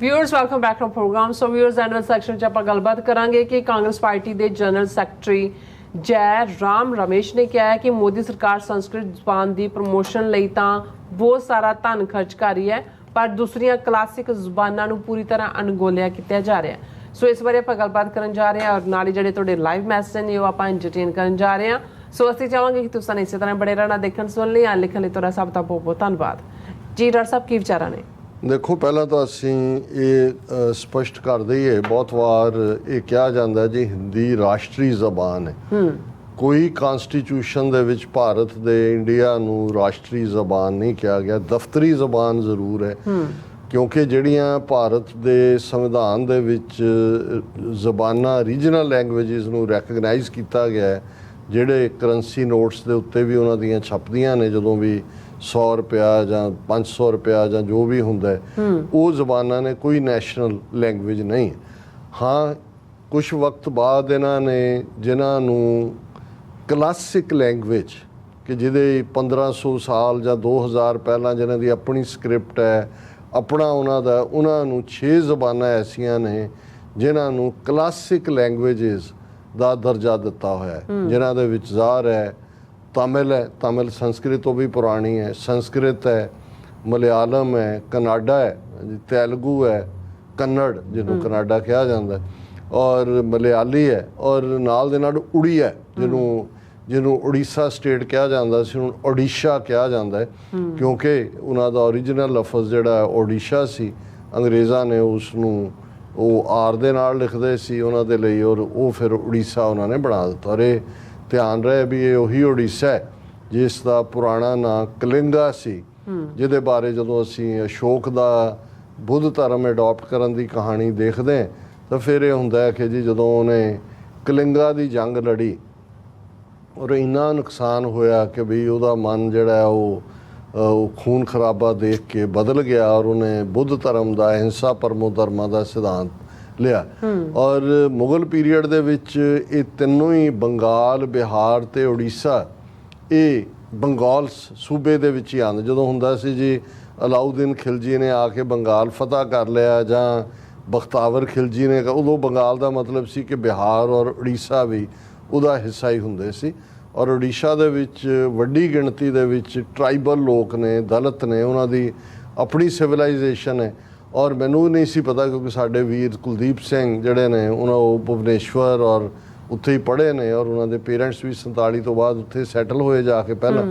Viewers welcome back to program so viewers and section 'ਚ ਆਪਾਂ ਗੱਲਬਾਤ ਕਰਾਂਗੇ ਕਿ ਕਾਂਗਰਸ ਪਾਰਟੀ ਦੇ ਜਨਰਲ ਸੈਕਟਰੀ ਜੈ ਰਾਮ ਰਮੇਸ਼ ਨੇ ਕਿਹਾ ਹੈ ਕਿ ਮੋਦੀ ਸਰਕਾਰ ਸੰਸਕ੍ਰਿਤ ਜ਼ੁਬਾਨ ਦੀ ਪ੍ਰਮੋਸ਼ਨ ਲਈ ਤਾਂ ਬਹੁਤ ਸਾਰਾ ਧਨ ਖਰਚ ਕਰ ਰਹੀ ਹੈ, ਪਰ ਦੂਸਰੀਆਂ ਕਲਾਸਿਕ ਜ਼ੁਬਾਨਾਂ ਨੂੰ ਪੂਰੀ ਤਰ੍ਹਾਂ ਅਣਗੋਲਿਆ ਕੀਤਾ ਜਾ ਰਿਹਾ ਹੈ। ਸੋ ਇਸ ਬਾਰੇ ਆਪਾਂ ਗੱਲਬਾਤ ਕਰਨ ਜਾ ਰਹੇ ਹਾਂ ਔਰ ਨਾਲ ਹੀ ਜਿਹੜੇ ਤੁਹਾਡੇ ਲਾਈਵ ਮੈਸੇਜ ਨੇ ਉਹ ਆਪਾਂ ਐਂਟਰਟੇਨ ਕਰਨ ਜਾ ਰਹੇ ਹਾਂ। ਸੋ ਅਸੀਂ ਚਾਹਾਂਗੇ ਕਿ ਤੁਸੀਂ ਇਸੇ ਤਰ੍ਹਾਂ ਬੜੇ ਰਹਿਣਾ, ਦੇਖਣ ਸੁਣ ਲਈ ਆ ਲਿਖਣ ਲਈ ਤੁਹਾਡਾ ਸਭ ਦਾ ਬਹੁਤ ਬਹੁਤ ਧੰਨਵਾਦ। ਜੀ, ਡਾਕਟਰ ਸਾਹਿਬ, ਕੀ ਵਿਚਾਰਾਂ ਨੇ? ਦੇਖੋ ਪਹਿਲਾਂ ਤਾਂ ਅਸੀਂ ਇਹ ਸਪਸ਼ਟ ਕਰ ਦਈਏ ਬਹੁਤ ਵਾਰ ਇਹ ਕਿਹਾ ਜਾਂਦਾ ਜੀ ਹਿੰਦੀ ਰਾਸ਼ਟਰੀ ਜ਼ਬਾਨ ਹੈ। ਕੋਈ ਕਨਸਟੀਟਿਊਸ਼ਨ ਦੇ ਵਿੱਚ ਭਾਰਤ ਦੇ ਇੰਡੀਆ ਨੂੰ ਰਾਸ਼ਟਰੀ ਜ਼ਬਾਨ ਨਹੀਂ ਕਿਹਾ ਗਿਆ ਦਫ਼ਤਰੀ ਜ਼ਬਾਨ ਜ਼ਰੂਰ ਹੈ। ਕਿਉਂਕਿ ਜਿਹੜੀਆਂ ਭਾਰਤ ਦੇ ਸੰਵਿਧਾਨ ਦੇ ਵਿੱਚ ਜ਼ਬਾਨਾਂ ਰੀਜਨਲ ਲੈਂਗੁਏਜਸ ਨੂੰ ਰੈਕਗਨਾਈਜ਼ ਕੀਤਾ ਗਿਆ ਹੈ ਜਿਹੜੇ ਕਰੰਸੀ ਨੋਟਸ ਦੇ ਉੱਤੇ ਵੀ ਉਹਨਾਂ ਦੀਆਂ ਛਪਦੀਆਂ ਨੇ ਜਦੋਂ ਵੀ 100 ਰੁਪਿਆ ਜਾਂ 500 ਰੁਪਿਆ ਜਾਂ ਜੋ ਵੀ ਹੁੰਦਾ ਉਹ ਜ਼ਬਾਨਾਂ ਨੇ ਕੋਈ ਨੈਸ਼ਨਲ ਲੈਂਗੁਏਜ ਨਹੀਂ ਹੈ। ਕੁਝ ਵਕਤ ਬਾਅਦ ਇਹਨਾਂ ਨੇ ਜਿਨ੍ਹਾਂ ਨੂੰ ਕਲਾਸਿਕ ਲੈਂਗੁਏਜ ਕਿ ਜਿਹਦੇ 1500 ਸਾਲ ਜਾਂ 2000 ਪਹਿਲਾਂ ਜਿਨ੍ਹਾਂ ਦੀ ਆਪਣੀ ਸਕ੍ਰਿਪਟ ਹੈ ਆਪਣਾ ਉਹਨਾਂ ਦਾ ਉਹਨਾਂ ਨੂੰ 6 ਜ਼ਬਾਨਾਂ ਐਸੀਆਂ ਨੇ ਜਿਨ੍ਹਾਂ ਨੂੰ ਕਲਾਸਿਕ ਲੈਂਗੁਏਜਸ ਦਾ ਦਰਜਾ ਦਿੱਤਾ ਹੋਇਆ ਹੈ ਜਿਨ੍ਹਾਂ ਦੇ ਵਿੱਚ ਜ਼ਾਹਰ ਹੈ ਤਮਿਲ ਹੈ ਤਮਿਲ ਸੰਸਕ੍ਰਿਤ ਤੋਂ ਵੀ ਪੁਰਾਣੀ ਹੈ। ਸੰਸਕ੍ਰਿਤ ਹੈ ਮਲਿਆਲਮ ਹੈ ਕਨਾਡਾ ਹੈ ਤੇਲਗੂ ਹੈ ਕੰਨੜ ਜਿਹਨੂੰ ਕਨਾਡਾ ਕਿਹਾ ਜਾਂਦਾ ਹੈ। ਔਰ ਮਲਿਆਲੀ ਹੈ ਔਰ ਨਾਲ ਦੇ ਨਾਲ ਉੜੀ ਹੈ ਜਿਹਨੂੰ ਜਿਹਨੂੰ ਉੜੀਸਾ ਸਟੇਟ ਕਿਹਾ ਜਾਂਦਾ ਸੀ ਹੁਣ ਓਡੀਸ਼ਾ ਕਿਹਾ ਜਾਂਦਾ ਹੈ। ਕਿਉਂਕਿ ਉਹਨਾਂ ਦਾ origignal ਲਫ਼ਜ਼ ਜਿਹੜਾ ਹੈ ਓਡੀਸ਼ਾ ਸੀ। ਅੰਗਰੇਜ਼ਾਂ ਨੇ ਉਸ ਨੂੰ ਉਹ ਆਰ ਦੇ ਨਾਲ ਲਿਖਦੇ ਸੀ ਉਹਨਾਂ ਦੇ ਲਈ ਔਰ ਉਹ ਫਿਰ ਉੜੀਸਾ ਉਹਨਾਂ ਨੇ ਬਣਾ ਦਿੱਤਾ। ਔਰ ਇਹ ਧਿਆਨ ਰਹੇ ਵੀ ਇਹ ਉਹੀ ਉੜੀਸਾ ਹੈ ਜਿਸ ਦਾ ਪੁਰਾਣਾ ਨਾਂ ਕਲਿੰਗਾ ਸੀ ਜਿਹਦੇ ਬਾਰੇ ਜਦੋਂ ਅਸੀਂ ਅਸ਼ੋਕ ਦਾ ਬੁੱਧ ਧਰਮ ਅਡਾਪਟ ਕਰਨ ਦੀ ਕਹਾਣੀ ਦੇਖਦੇ ਹਾਂ ਤਾਂ ਫਿਰ ਇਹ ਹੁੰਦਾ ਹੈ ਕਿ ਜੀ ਜਦੋਂ ਉਹਨੇ ਕਲਿੰਗਾ ਦੀ ਜੰਗ ਲੜੀ ਔਰ ਇੰਨਾ ਨੁਕਸਾਨ ਹੋਇਆ ਕਿ ਵੀ ਉਹਦਾ ਮਨ ਜਿਹੜਾ ਉਹ ਉਹ ਖੂਨ ਖਰਾਬਾ ਦੇਖ ਕੇ ਬਦਲ ਗਿਆ ਔਰ ਉਹਨੇ ਬੁੱਧ ਧਰਮ ਦਾ ਅਹਿੰਸਾ ਪਰਮੋ ਧਰਮਾਂ ਦਾ ਸਿਧਾਂਤ ਲਿਆ। ਔਰ ਮੁਗਲ ਪੀਰੀਅਡ ਦੇ ਵਿੱਚ ਇਹ ਤਿੰਨੋਂ ਹੀ ਬੰਗਾਲ ਬਿਹਾਰ ਤੇ ਉੜੀਸਾ ਇਹ ਬੰਗਾਲ ਸੂਬੇ ਦੇ ਵਿੱਚ ਹੀ ਆਉਂਦੇ। ਜਦੋਂ ਹੁੰਦਾ ਸੀ ਜੀ ਅਲਾਉਦੀਨ ਖਿਲਜੀ ਨੇ ਆ ਕੇ ਬੰਗਾਲ ਫਤਹ ਕਰ ਲਿਆ ਜਾਂ ਬਖਤਾਵਰ ਖਿਲਜੀ ਨੇ ਉਦੋਂ ਬੰਗਾਲ ਦਾ ਮਤਲਬ ਸੀ ਕਿ ਬਿਹਾਰ ਔਰ ਉੜੀਸਾ ਵੀ ਉਹਦਾ ਹਿੱਸਾ ਹੀ ਹੁੰਦੇ ਸੀ। ਔਰ ਉੜੀਸਾ ਦੇ ਵਿੱਚ ਵੱਡੀ ਗਿਣਤੀ ਦੇ ਵਿੱਚ ਟ੍ਰਾਈਬਲ ਲੋਕ ਨੇ ਦਲਿਤ ਨੇ ਉਹਨਾਂ ਦੀ ਆਪਣੀ ਸਿਵਲਾਈਜੇਸ਼ਨ ਹੈ। ਔਰ ਮੈਨੂੰ ਨਹੀਂ ਸੀ ਪਤਾ ਕਿਉਂਕਿ ਸਾਡੇ ਵੀਰ ਕੁਲਦੀਪ ਸਿੰਘ ਜਿਹੜੇ ਨੇ ਉਹਨਾਂ ਉਹ ਭੁਵਨੇਸ਼ਵਰ ਔਰ ਉੱਥੇ ਹੀ ਪੜ੍ਹੇ ਨੇ ਔਰ ਉਹਨਾਂ ਦੇ ਪੇਰੈਂਟਸ ਵੀ 47 ਤੋਂ ਬਾਅਦ ਉੱਥੇ ਸੈਟਲ ਹੋਏ ਜਾ ਕੇ ਪਹਿਲਾਂ।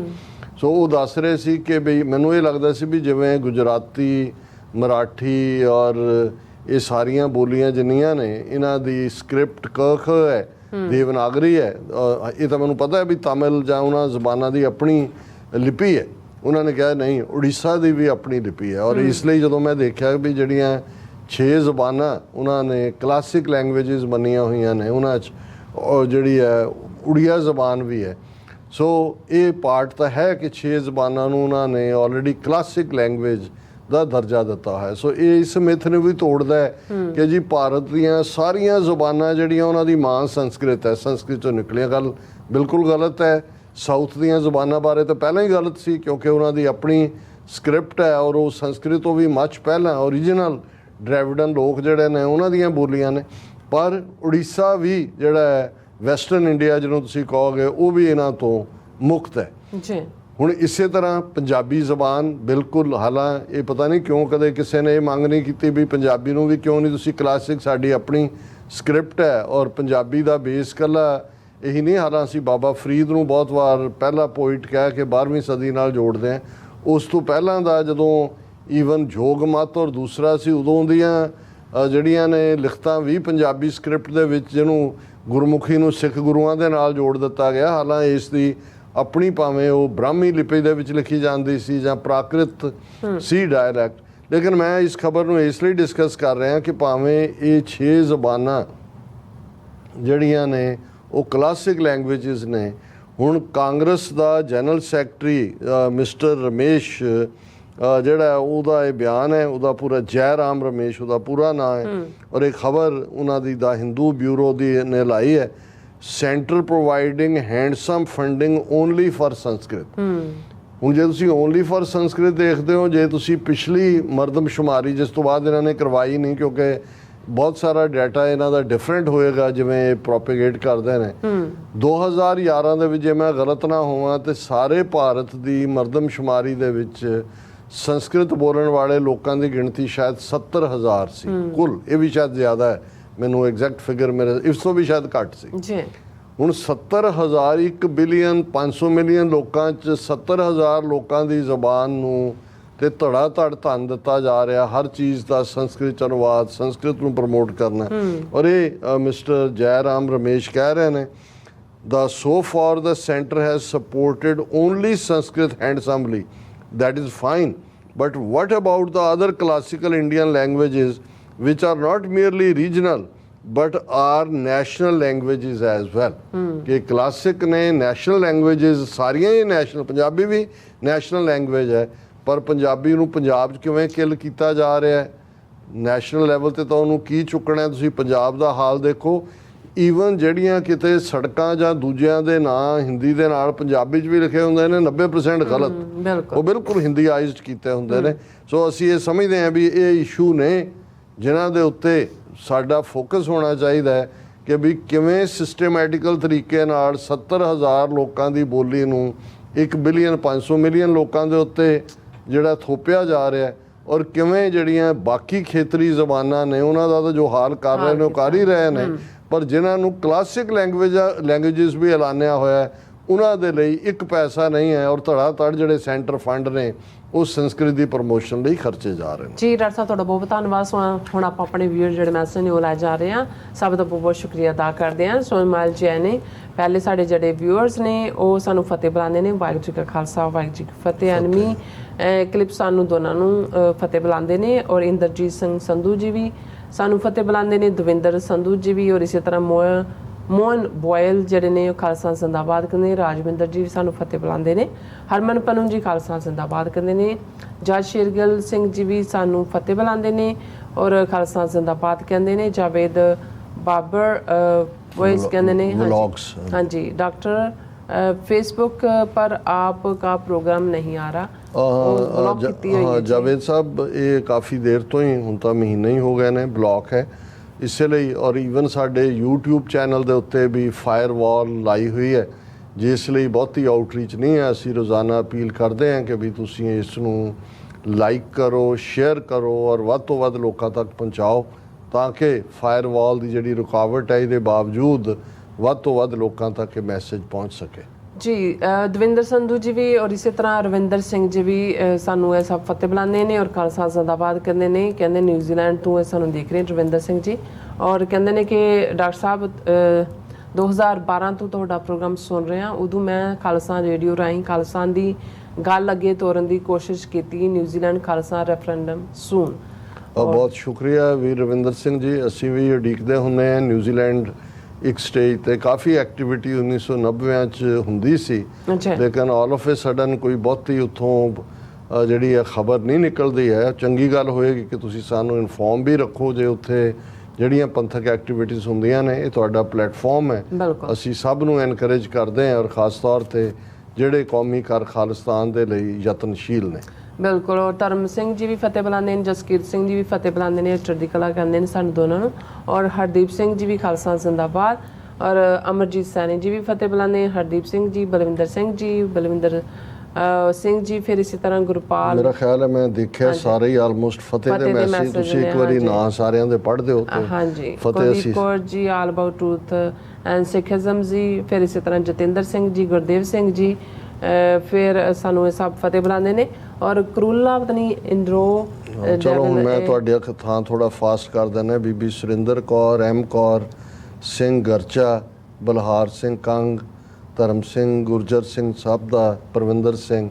ਸੋ ਉਹ ਦੱਸ ਰਹੇ ਸੀ ਕਿ ਬਈ ਮੈਨੂੰ ਇਹ ਲੱਗਦਾ ਸੀ ਵੀ ਜਿਵੇਂ ਗੁਜਰਾਤੀ ਮਰਾਠੀ ਔਰ ਇਹ ਸਾਰੀਆਂ ਬੋਲੀਆਂ ਜਿੰਨੀਆਂ ਨੇ ਇਹਨਾਂ ਦੀ ਸਕ੍ਰਿਪਟ ਕਖ ਹੈ ਦੇਵਨਾਗਰੀ ਹੈ ਇਹ ਤਾਂ ਮੈਨੂੰ ਪਤਾ ਹੈ ਵੀ ਤਮਿਲ ਜਾਂ ਉਹਨਾਂ ਜ਼ਬਾਨਾਂ ਦੀ ਆਪਣੀ ਲਿਪੀ ਹੈ। ਉਹਨਾਂ ਨੇ ਕਿਹਾ ਨਹੀਂ ਉੜੀਸਾ ਦੀ ਵੀ ਆਪਣੀ ਲਿਪੀ ਹੈ। ਔਰ ਇਸ ਲਈ ਜਦੋਂ ਮੈਂ ਦੇਖਿਆ ਵੀ ਜਿਹੜੀਆਂ 6 ਜ਼ਬਾਨਾਂ ਉਹਨਾਂ ਨੇ ਕਲਾਸਿਕ ਲੈਂਗੁਏਜਸ ਮੰਨੀਆਂ ਹੋਈਆਂ ਨੇ ਉਹਨਾਂ 'ਚ ਜਿਹੜੀ ਹੈ ਉੜੀਆ ਜ਼ਬਾਨ ਵੀ ਹੈ। ਸੋ ਇਹ ਪਾਰਟ ਤਾਂ ਹੈ ਕਿ 6 ਜ਼ਬਾਨਾਂ ਨੂੰ ਉਹਨਾਂ ਨੇ ਆਲਰੇਡੀ ਕਲਾਸਿਕ ਲੈਂਗੁਏਜ ਦਾ ਦਰਜਾ ਦਿੱਤਾ ਹੈ ਸੋ ਇਹ ਇਸ ਮਿਥ ਨੂੰ ਵੀ ਤੋੜਦਾ ਹੈ ਕਿ ਜੀ ਭਾਰਤ ਦੀਆਂ ਸਾਰੀਆਂ ਜ਼ੁਬਾਨਾਂ ਜਿਹੜੀਆਂ ਉਹਨਾਂ ਦੀ ਮਾਂ ਸੰਸਕ੍ਰਿਤ ਹੈ ਸੰਸਕ੍ਰਿਤ ਤੋਂ ਨਿਕਲੀਆਂ ਗੱਲ ਬਿਲਕੁਲ ਗਲਤ ਹੈ। ਸਾਊਥ ਦੀਆਂ ਜ਼ੁਬਾਨਾਂ ਬਾਰੇ ਤਾਂ ਪਹਿਲਾਂ ਹੀ ਗਲਤ ਸੀ ਕਿਉਂਕਿ ਉਹਨਾਂ ਦੀ ਆਪਣੀ ਸਕ੍ਰਿਪਟ ਹੈ ਔਰ ਉਹ ਸੰਸਕ੍ਰਿਤ ਤੋਂ ਵੀ ਮੱਚ ਪਹਿਲਾਂ origignal ਡ੍ਰੈਵਿਡਨ ਲੋਕ ਜਿਹੜੇ ਨੇ ਉਹਨਾਂ ਦੀਆਂ ਬੋਲੀਆਂ ਨੇ। ਪਰ ਉੜੀਸਾ ਵੀ ਜਿਹੜਾ ਹੈ ਵੈਸਟਰਨ ਇੰਡੀਆ ਜਿਹਨੂੰ ਤੁਸੀਂ ਕਹੋਗੇ ਉਹ ਵੀ ਇਹਨਾਂ ਤੋਂ ਮੁਕਤ ਹੈ। ਜੀ। ਹੁਣ ਇਸੇ ਤਰ੍ਹਾਂ ਪੰਜਾਬੀ ਜ਼ਬਾਨ ਬਿਲਕੁਲ ਹਾਲਾਂ ਇਹ ਪਤਾ ਨਹੀਂ ਕਿਉਂ ਕਦੇ ਕਿਸੇ ਨੇ ਇਹ ਮੰਗ ਨਹੀਂ ਕੀਤੀ ਵੀ ਪੰਜਾਬੀ ਨੂੰ ਵੀ ਕਿਉਂ ਨਹੀਂ ਤੁਸੀਂ ਕਲਾਸਿਕ ਸਾਡੀ ਆਪਣੀ ਸਕ੍ਰਿਪਟ ਹੈ ਔਰ ਪੰਜਾਬੀ ਦਾ ਬੇਸ ਕੱਲਾ ਇਹੀ ਨਹੀਂ ਹਾਲਾਂ ਅਸੀਂ ਬਾਬਾ ਫਰੀਦ ਨੂੰ ਬਹੁਤ ਵਾਰ ਪਹਿਲਾ ਪੋਇਟ ਕਹਿ ਕੇ 12ਵੀਂ ਸਦੀ ਨਾਲ ਜੋੜਦੇ ਹਾਂ। ਉਸ ਤੋਂ ਪਹਿਲਾਂ ਦਾ ਜਦੋਂ ਈਵਨ ਜੋਗ ਮਤ ਔਰ ਦੂਸਰਾ ਸੀ ਉਦੋਂ ਦੀਆਂ ਜਿਹੜੀਆਂ ਨੇ ਲਿਖਤਾਂ ਵੀ ਪੰਜਾਬੀ ਸਕ੍ਰਿਪਟ ਦੇ ਵਿੱਚ ਜਿਹਨੂੰ ਗੁਰਮੁਖੀ ਨੂੰ ਸਿੱਖ ਗੁਰੂਆਂ ਦੇ ਨਾਲ ਜੋੜ ਦਿੱਤਾ ਗਿਆ ਹਾਲਾਂ ਇਸ ਦੀ ਆਪਣੀ ਭਾਵੇਂ ਉਹ ਬ੍ਰਾਹਮੀ ਲਿਪੀ ਦੇ ਵਿੱਚ ਲਿਖੀ ਜਾਂਦੀ ਸੀ ਜਾਂ ਪ੍ਰਾਕ੍ਰਿਤ ਸੀ ਡਾਇਲੈਕਟ ਲੇਕਿਨ ਮੈਂ ਇਸ ਖਬਰ ਨੂੰ ਇਸ ਲਈ ਡਿਸਕਸ ਕਰ ਰਿਹਾ ਕਿ ਭਾਵੇਂ ਇਹ 6 ਜ਼ਬਾਨਾਂ ਜਿਹੜੀਆਂ ਨੇ ਉਹ ਕਲਾਸਿਕ ਲੈਂਗੁਏਜਸ ਨੇ। ਹੁਣ ਕਾਂਗਰਸ ਦਾ ਜਨਰਲ ਸੈਕਟਰੀ ਮਿਸਟਰ ਰਮੇਸ਼ ਜਿਹੜਾ ਉਹਦਾ ਇਹ ਬਿਆਨ ਹੈ ਉਹਦਾ ਪੂਰਾ ਜੈ ਰਾਮ ਰਮੇਸ਼ ਉਹਦਾ ਪੂਰਾ ਨਾਮ ਹੈ। ਔਰ ਇਹ ਖਬਰ ਉਹਨਾਂ ਦੀ ਦਾ ਹਿੰਦੂ ਬਿਊਰੋ ਦੀ ਨੇ ਲਾਈ ਹੈ। Centre providing handsome funding only for Sanskrit ਹੁਣ ਜੇ ਤੁਸੀਂ ਓਨਲੀ ਫॉर ਸੰਸਕ੍ਰਿਤ ਦੇਖਦੇ ਹੋ ਜੇ ਤੁਸੀਂ ਪਿਛਲੀ ਮਰਦਮਸ਼ੁਮਾਰੀ ਜਿਸ ਤੋਂ ਬਾਅਦ ਇਹਨਾਂ ਨੇ ਕਰਵਾਈ ਨਹੀਂ ਕਿਉਂਕਿ ਬਹੁਤ ਸਾਰਾ ਡਾਟਾ ਇਹਨਾਂ ਦਾ ਡਿਫਰੈਂਟ ਹੋਏਗਾ ਜਿਵੇਂ ਇਹ ਪ੍ਰੋਪੇਗੇਟ ਕਰਦੇ ਨੇ। 2011 ਦੇ ਵਿੱਚ ਜੇ ਮੈਂ ਗਲਤ ਨਾ ਹੋਵਾਂ ਤੇ ਸਾਰੇ ਭਾਰਤ ਦੀ ਮਰਦਮਸ਼ੁਮਾਰੀ ਦੇ ਵਿੱਚ ਸੰਸਕ੍ਰਿਤ ਬੋਲਣ ਵਾਲੇ ਲੋਕਾਂ ਦੀ ਗਿਣਤੀ ਸ਼ਾਇਦ 70000 ਸੀ। ਕੁੱਲ ਇਹ ਵੀ ਸ਼ਾਇਦ ਜ਼ਿਆਦਾ ਹੈ। ਮੈਨੂੰ ਐਗਜ਼ੈਕਟ ਫਿਗਰ ਮੇਰੇ ਇਸ ਤੋਂ ਵੀ ਸ਼ਾਇਦ ਘੱਟ ਸੀ। ਜੀ। ਹੁਣ 70000 1 ਬਿਲੀਅਨ 500 ਮਿਲੀਅਨ ਲੋਕਾਂ ਚ 70000 ਲੋਕਾਂ ਦੀ ਜ਼ਬਾਨ ਨੂੰ ਤੇ ਧੜਾ ਧੜ ਧਨ ਦਿੱਤਾ ਜਾ ਰਿਹਾ ਹਰ ਚੀਜ਼ ਦਾ ਸੰਸਕ੍ਰਿਤ ਅਨੁਵਾਦ ਸੰਸਕ੍ਰਿਤ ਨੂੰ ਪ੍ਰਮੋਟ ਕਰਨਾ ਔਰ ਇਹ ਮਿਸਟਰ ਜੈ ਰਾਮ ਰਮੇਸ਼ ਕਹਿ ਰਹੇ ਨੇ the so far the center has supported only sanskrit handsomely that is fine but what about the other classical indian languages which are not merely regional but are national languages as well ਕਿ classic ਨੇ national languages ਸਾਰੀਆਂ ਹੀ national Punjabi ਵੀ national language ਹੈ ਪਰ ਪੰਜਾਬੀ ਨੂੰ ਪੰਜਾਬ 'ਚ ਕਿਵੇਂ ਕਿਲ ਕੀਤਾ ਜਾ ਰਿਹਾ ਹੈ? ਨੈਸ਼ਨਲ ਲੈਵਲ ਤੇ ਤਾਂ ਉਹਨੂੰ ਕੀ ਚੁੱਕਣਾ ਹੈ? ਤੁਸੀਂ ਪੰਜਾਬ ਦਾ ਹਾਲ ਦੇਖੋ। ਈਵਨ ਜਿਹੜੀਆਂ ਕਿਤੇ ਸੜਕਾਂ ਜਾਂ ਦੂਜਿਆਂ ਦੇ ਨਾਂ ਹਿੰਦੀ ਦੇ ਨਾਲ ਪੰਜਾਬੀ 'ਚ ਵੀ ਲਿਖੇ ਹੁੰਦੇ ਨੇ 90% ਗਲਤ। ਉਹ ਬਿਲਕੁਲ ਹਿੰਦੀਆਈਜ਼ਡ ਕੀਤੇ ਹੁੰਦੇ ਨੇ। ਸੋ ਅਸੀਂ ਇਹ ਸਮਝਦੇ ਹਾਂ ਵੀ ਇਹ ਇਸ਼ੂ ਨੇ ਜਿਨ੍ਹਾਂ ਦੇ ਉੱਤੇ ਸਾਡਾ ਫੋਕਸ ਹੋਣਾ ਚਾਹੀਦਾ ਹੈ ਕਿ ਵੀ ਕਿਵੇਂ ਸਿਸਟਮੈਟਿਕਲ ਤਰੀਕੇ ਨਾਲ 70000 ਲੋਕਾਂ ਦੀ ਬੋਲੀ ਨੂੰ 1 ਬਿਲੀਅਨ 500 ਮਿਲੀਅਨ ਲੋਕਾਂ ਦੇ ਉੱਤੇ ਜਿਹੜਾ ਥੋਪਿਆ ਜਾ ਰਿਹਾ ਔਰ ਕਿਵੇਂ ਜਿਹੜੀਆਂ ਬਾਕੀ ਖੇਤਰੀ ਜ਼ਬਾਨਾਂ ਨੇ ਉਹਨਾਂ ਦਾ ਤਾਂ ਜੋ ਹਾਲ ਕਰ ਰਹੇ ਨੇ ਉਹ ਕਰ ਹੀ ਰਹੇ ਨੇ। ਪਰ ਜਿਨ੍ਹਾਂ ਨੂੰ ਕਲਾਸਿਕ ਲੈਂਗੁਏਜ ਲੈਂਗੁਏजेस ਵੀ ਐਲਾਨਿਆ ਹੋਇਆ ਹੈ ਉਹਨਾਂ ਦੇ ਲਈ ਇੱਕ ਪੈਸਾ ਨਹੀਂ ਹੈ ਔਰ ਧੜਾ ਧੜ ਜਿਹੜੇ ਸੈਂਟਰ ਫੰਡ ਨੇ ਉਹ ਸੰਸਕ੍ਰਿਤ ਦੀ ਪ੍ਰਮੋਸ਼ਨ ਲਈ ਖਰਚੇ ਜਾ ਰਹੇ ਨੇ। ਜੀ ਡਾਕਟਰ ਸਾਹਿਬ ਤੁਹਾਡਾ ਬਹੁਤ ਧੰਨਵਾਦ। ਹੁਣ ਆਪਾਂ ਆਪਣੇ ਵੀਅਰ ਜਿਹੜੇ ਮੈਸੇਜ ਨੇ ਉਹ ਲੈ ਜਾ ਰਹੇ ਹਾਂ। ਸਭ ਦਾ ਬਹੁਤ ਬਹੁਤ ਸ਼ੁਕਰੀਆ ਅਦਾ ਕਰਦੇ ਹਾਂ। ਸੋਨਮਾਲ ਜੀ ਨੇ। ਪਹਿਲੇ ਸਾਡੇ ਜਿਹੜੇ ਵਿਊਅਰਸ ਨੇ ਉਹ ਸਾਨੂੰ ਫਤਿਹ ਬੁਲਾਉਂਦੇ ਨੇ। ਵਾਹਿਗੁਰੂ ਜੀ ਕਾ ਖਾਲਸਾ ਵਾਹਿਗੁਰੂ ਜੀ ਕੀ ਫਤਿਹ ਐਨਮੀ ਕਲਿੱਪ ਸਾਨੂੰ ਦੋਨਾਂ ਨੂੰ ਫਤਿਹ ਬੁਲਾਉਂਦੇ ਨੇ ਔਰ ਇੰਦਰਜੀਤ ਸਿੰਘ ਸੰਧੂ ਜੀ ਵੀ ਸਾਨੂੰ ਫਤਿਹ ਬੁਲਾਉਂਦੇ ਨੇ ਦਵਿੰਦਰ ਸੰਧੂ ਜੀ ਵੀ ਔਰ ਇਸੇ ਤਰ੍ਹਾਂ ਮੋਹ ਮੋਹਨ ਬੋਇਲ ਜਿਹੜੇ ਨੇ ਉਹ ਖਾਲਸਾ ਜ਼ਿੰਦਾਬਾਦ ਕਹਿੰਦੇ ਨੇ ਰਾਜਵਿੰਦਰ ਜੀ ਵੀ ਸਾਨੂੰ ਫਤਿਹ ਬੁਲਾਉਂਦੇ ਨੇ। ਹਰਮਨ ਪਨੂ ਜੀ ਖਾਲਸਾ ਜ਼ਿੰਦਾਬਾਦ ਕਹਿੰਦੇ ਨੇ। ਜੱਜ ਸ਼ੇਰਗਿਲ ਸਿੰਘ ਜੀ ਵੀ ਸਾਨੂੰ ਫਤਿਹ ਬੁਲਾਉਂਦੇ ਨੇ ਔਰ ਖਾਲਸਾ ਜ਼ਿੰਦਾਬਾਦ ਕਹਿੰਦੇ ਨੇ। ਜਾਵੇਦ ਬਾਬਰ ਵੌਇਸ ਕਹਿੰਦੇ ਨੇ। ਹਾਂਜੀ। ਡਾਕਟਰ ਫੇਸਬੁੱਕ ਪਰ ਆਪ ਦਾ ਪ੍ਰੋਗਰਾਮ ਨਹੀਂ ਆ ਰਹਾ। ਜਾਵੇਦ ਸਾਹਿਬ ਇਹ ਕਾਫੀ ਦੇਰ ਤੋਂ ਹੀ ਹੁਣ ਤਾਂ ਮਹੀਨੇ ਹੀ ਹੋ ਗਏ ਨੇ ਬਲੌਕ ਹੈ। ਇਸੇ ਲਈ ਔਰ ਈਵਨ ਸਾਡੇ YouTube ਚੈਨਲ ਦੇ ਉੱਤੇ ਵੀ ਫਾਇਰਵਾਲ ਲਾਈ ਹੋਈ ਹੈ, ਜਿਸ ਲਈ ਬਹੁਤੀ ਆਊਟਰੀਚ ਨਹੀਂ ਹੈ। ਅਸੀਂ ਰੋਜ਼ਾਨਾ ਅਪੀਲ ਕਰਦੇ ਹਾਂ ਕਿ ਵੀ ਤੁਸੀਂ ਇਸ ਨੂੰ ਲਾਈਕ ਕਰੋ ਸ਼ੇਅਰ ਕਰੋ ਔਰ ਵੱਧ ਤੋਂ ਵੱਧ ਲੋਕਾਂ ਤੱਕ ਪਹੁੰਚਾਓ ਤਾਂ ਕਿ ਫਾਇਰਵਾਲ ਦੀ ਜਿਹੜੀ ਰੁਕਾਵਟ ਹੈ, ਇਹਦੇ ਬਾਵਜੂਦ ਵੱਧ ਤੋਂ ਵੱਧ ਲੋਕਾਂ ਤੱਕ ਇਹ ਮੈਸੇਜ ਪਹੁੰਚ ਸਕੇ। ਜੀ ਅ, ਦਵਿੰਦਰ ਸੰਧੂ ਜੀ ਵੀ ਔਰ ਇਸੇ ਤਰ੍ਹਾਂ ਰਵਿੰਦਰ ਸਿੰਘ ਜੀ ਵੀ ਸਾਨੂੰ ਇਹ ਸਭ ਫਤਿਹ ਬੁਲਾਉਂਦੇ ਨੇ ਔਰ ਖਾਲਸਾ ਜ਼ਿੰਦਾਬਾਦ ਕਹਿੰਦੇ ਨੇ ਕਹਿੰਦੇ ਨਿਊਜ਼ੀਲੈਂਡ ਤੋਂ ਇਹ ਸਾਨੂੰ ਦੇਖ ਰਹੇ ਰਵਿੰਦਰ ਸਿੰਘ ਜੀ ਔਰ ਕਹਿੰਦੇ ਨੇ ਕਿ ਡਾਕਟਰ ਸਾਹਿਬ 2012 ਤੋਂ ਤੁਹਾਡਾ ਪ੍ਰੋਗਰਾਮ ਸੁਣ ਰਹੇ ਹਾਂ। ਉਦੋਂ ਮੈਂ ਖਾਲਸਾ ਰੇਡੀਓ ਰਾਹੀਂ ਖਾਲਸਾ ਦੀ ਗੱਲ ਅੱਗੇ ਤੋਰਨ ਦੀ ਕੋਸ਼ਿਸ਼ ਕੀਤੀ ਨਿਊਜ਼ੀਲੈਂਡ ਖਾਲਸਾ ਰੈਫਰੈਂਡਮ ਸੂਨ ਬਹੁਤ ਸ਼ੁਕਰੀਆ ਵੀਰ ਰਵਿੰਦਰ ਸਿੰਘ ਜੀ। ਅਸੀਂ ਵੀ ਉਡੀਕਦੇ ਹੁੰਨੇ ਆ ਨਿਊਜ਼ੀਲੈਂਡ ਇੱਕ ਸਟੇਜ ਤੇ ਕਾਫੀ ਐਕਟੀਵਿਟੀ 1990 ਚ ਹੁੰਦੀ ਸੀ। ਲੇਕਿਨ ਆਲ ਆਫ ਅ ਸਡਨ ਕੋਈ ਬਹੁਤੀ ਉਥੋਂ ਜਿਹੜੀ ਹੈ ਖਬਰ ਨਹੀਂ ਨਿਕਲਦੀ ਹੈ। ਚੰਗੀ ਗੱਲ ਹੋਏਗੀ ਕਿ ਤੁਸੀਂ ਸਾਨੂੰ ਇਨਫੋਰਮ ਵੀ ਰੱਖੋ ਜੇ ਉੱਥੇ ਜਿਹੜੀਆਂ ਪੰਥਕ ਐਕਟੀਵਿਟੀਜ਼ ਹੁੰਦੀਆਂ ਨੇ ਇਹ ਤੁਹਾਡਾ ਪਲੇਟਫਾਰਮ ਹੈ। ਅਸੀਂ ਸਭ ਨੂੰ ਐਨਕਰੇਜ ਕਰਦੇ ਹਾਂ ਔਰ ਖਾਸ ਤੌਰ ਤੇ ਜਿਹੜੇ ਕੌਮੀ ਕਰ ਖਾਲਿਸਤਾਨ ਦੇ ਲਈ ਯਤਨਸ਼ੀਲ ਨੇ। ਬਿਲਕੁਲ ਔਰ ਧਰਮ ਸਿੰਘ ਜੀ ਵੀ ਫਤਿਹ ਬੁਲਾਉਂਦੇ ਨੇ ਜਸਕੀਰਤ ਸਿੰਘ ਜੀ ਵੀ ਫਤਿਹ ਬੁਲਾਉਂਦੇ ਨੇ ਚੜ੍ਹਦੀ ਕਲਾ ਕਹਿੰਦੇ ਨੇ ਸਾਨੂੰ ਦੋਨਾਂ ਨੂੰ ਔਰ ਹਰਦੀਪ ਸਿੰਘ ਜੀ ਵੀ ਖਾਲਸਾ ਜ਼ਿੰਦਾਬਾਦ ਔਰ ਅਮਰਜੀਤ ਸੈਣੀ ਜੀ ਵੀ ਫਤਿਹ ਬੁਲਾਉਂਦੇ ਨੇ ਹਰਦੀਪ ਸਿੰਘ ਜੀ ਬਲਵਿੰਦਰ ਸਿੰਘ ਜੀ ਬਲਵਿੰਦਰ ਸਿੰਘ ਜੀ ਫਿਰ ਇਸੇ ਤਰ੍ਹਾਂ ਗੁਰਪਾਲ। ਮੇਰਾ ਖਿਆਲ ਹੈ ਮੈਂ ਦੇਖਿਆ ਸਾਰੇ ਹੀ ਆਲਮੋਸਟ ਫਤਿਹ ਦੇ ਮੈਸੇਜ ਤੁਸੀਂ ਇੱਕ ਵਾਰੀ। ਨਾਂ ਸਾਰਿਆਂ ਦੇ ਪੜ੍ਹਦੇ ਹੋ ਤੇ ਹਾਂਜੀ। ਫਤਿਹ ਅਸੀਂ Kaur ji all about truth and Sikhism ji ਫਿਰ ਇਸੇ ਤਰ੍ਹਾਂ ਜਤਿੰਦਰ ਸਿੰਘ ਜੀ ਗੁਰਦੇਵ ਸਿੰਘ ਜੀ ਫਿਰ ਸਾਨੂੰ ਇਹ ਸਭ ਫਤਿਹ ਬੁਲਾਉਂਦੇ ਨੇ ਔਰ ਕਰੂਲਾ ਪਤਾ ਨਹੀਂ ਇੰਦਰੋ ਚਲੋ ਹੁਣ ਮੈਂ ਤੁਹਾਡੇ ਅੱਖ ਥਾਂ ਥੋੜਾ ਫਾਸਟ ਕਰ ਦਿੰਦਾ ਬੀਬੀ ਸੁਰਿੰਦਰ ਕੌਰ ਐਮ ਕੌਰ ਸਿੰਘ ਗਰਚਾ ਬਲਹਾਰ ਸਿੰਘ ਕੰਗ ਧਰਮ ਸਿੰਘ ਗੁਰਜਰ ਸਿੰਘ ਸਭ ਦਾ ਪ੍ਰਵਿੰਦਰ ਸਿੰਘ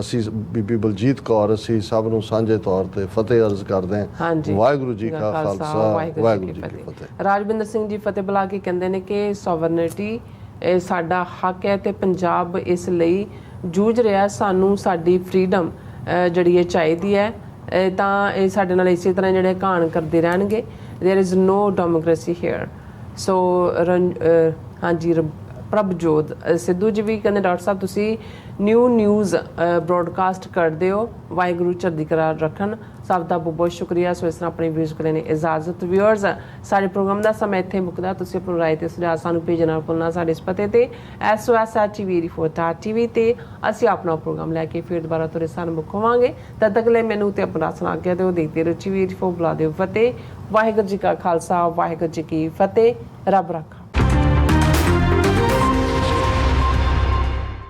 ਅਸੀਂ ਬੀਬੀ ਬਲਜੀਤ ਕੌਰ ਅਸੀਂ ਸਭ ਨੂੰ ਸਾਂਝੇ ਤੌਰ ਤੇ ਫਤਿਹ ਅਰਜ਼ ਕਰਦੇ ਹਾਂ। ਵਾਹਿਗੁਰੂ ਜੀ ਕਾ ਖਾਲਸਾ ਵਾਹਿਗੁਰੂ ਜੀ ਕੀ ਫਤਿਹ। ਰਾਜਵਿੰਦਰ ਸਿੰਘ ਜੀ ਫਤਿਹ ਬੁਲਾ ਕੇ ਕਹਿੰਦੇ ਨੇ ਕਿ ਸੋਵਰਨਿਟੀ ਇਹ ਸਾਡਾ ਹੱਕ ਹੈ ਤੇ ਪੰਜਾਬ ਇਸ ਲਈ ਜੂਝ ਰਿਹਾ। ਸਾਨੂੰ ਸਾਡੀ ਫਰੀडम ਜਿਹੜੀ ਇਹ ਚਾਹੀਦੀ ਹੈ ਇਹ ਤਾਂ ਇਹ ਸਾਡੇ ਨਾਲ ਇਸੇ ਤਰ੍ਹਾਂ ਜਿਹੜੇ ਕਾਣ ਕਰਦੇ ਰਹਿਣਗੇ there is no democracy here so ਹਾਂਜੀ ਰ- ਪ੍ਰਭਜੋਤ ਅ, ਸਿੱਧੂ ਜੀ ਵੀ ਕਹਿੰਦੇ ਡਾਕਟਰ ਸਾਹਿਬ ਤੁਸੀਂ ਨਿਊ ਨਿਊਜ਼ ਬ੍ਰੌਡਕਾਸਟ ਕਰਦੇ ਹੋ ਵਾਹਿਗੁਰੂ ਚੜ੍ਹਦੀ ਕਲਾ ਰੱਖਣ ਸਭ ਦਾ ਬਹੁਤ ਬਹੁਤ ਸ਼ੁਕਰੀਆ। ਸੋ ਇਸ ਤਰ੍ਹਾਂ ਆਪਣੇ ਵੀਡੀਓਜ਼ ਕੋਲੇ ਨੇ ਇਜਾਜ਼ਤ। ਵਿਊਅਰਸ ਸਾਡੇ ਪ੍ਰੋਗਰਾਮ ਦਾ ਸਮਾਂ ਇੱਥੇ ਮੁੱਕਦਾ। ਤੁਸੀਂ ਆਪਣੀ ਰਾਏ ਤੇ ਸੁਝਾਅ ਸਾਨੂੰ ਭੇਜਣਾ ਭੁੱਲਣਾ ਸਾਡੇ ਇਸ ਪਤੇ ਤੇ। Sos@tv84.tv ਤੇ ਅਸੀਂ ਆਪਣਾ ਪ੍ਰੋਗਰਾਮ ਲੈ ਕੇ ਫਿਰ ਦੁਬਾਰਾ ਤੁਹਾਡੇ ਸਾਹਮਣੇ ਮੁੱਖ ਹੋਵਾਂਗੇ। ਤਦ ਤੱਕ ਲਈ ਮੈਨੂੰ ਤੇ ਆਪਣਾ ਸੁਣਾ ਕੇ ਦਿਓ। ਦੇਖਦੇ ਰਹੋ ਟੀਵੀ 84 ਬੁਲਾ ਦਿਓ ਫਤਿਹ। ਵਾਹਿਗੁਰੂ ਜੀ ਕਾ ਖਾਲਸਾ, ਵਾਹਿਗੁਰੂ ਜੀ ਕੀ ਫਤਿਹ। ਰੱਬ ਰੱਖਾ।